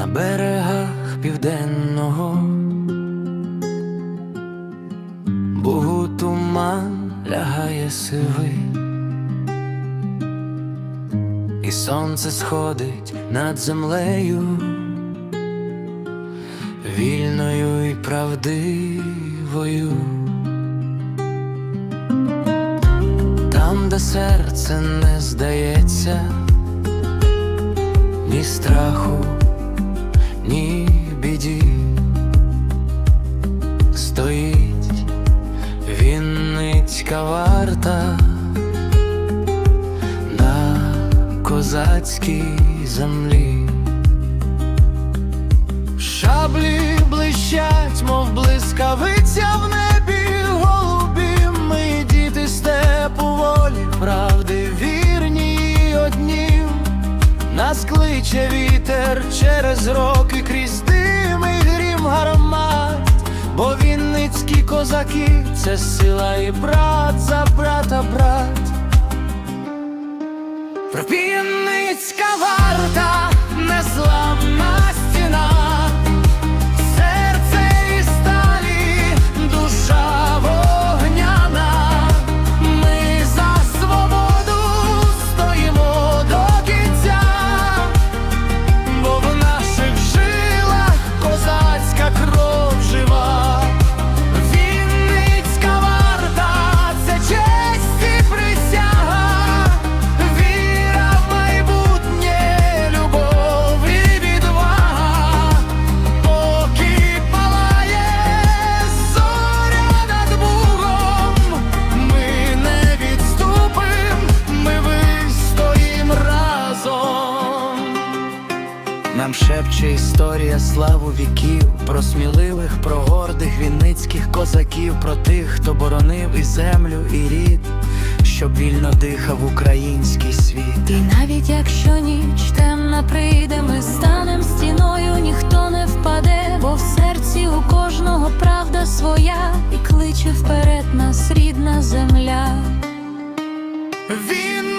на берегах південного. Бугу туман лягає сивий, і сонце сходить над землею, вільною і правдивою. Там, де серце не здається, ні страху, Вінницька варта на козацькій землі. Шаблі блищать, мов блискавиця в небі, голубі ми діти степу волі, правди вірні одні. Нас кличе вітер через роки крізь козаки це сила і брат за брата брат. Пропінницька Нам шепче історія славу віків, про сміливих, про гордих вінницьких козаків, про тих, хто боронив і землю, і рід, щоб вільно дихав український світ. І навіть якщо ніч темна прийде, ми станем стіною, ніхто не впаде, бо в серці у кожного правда своя, і кличе вперед нас рідна земля. Він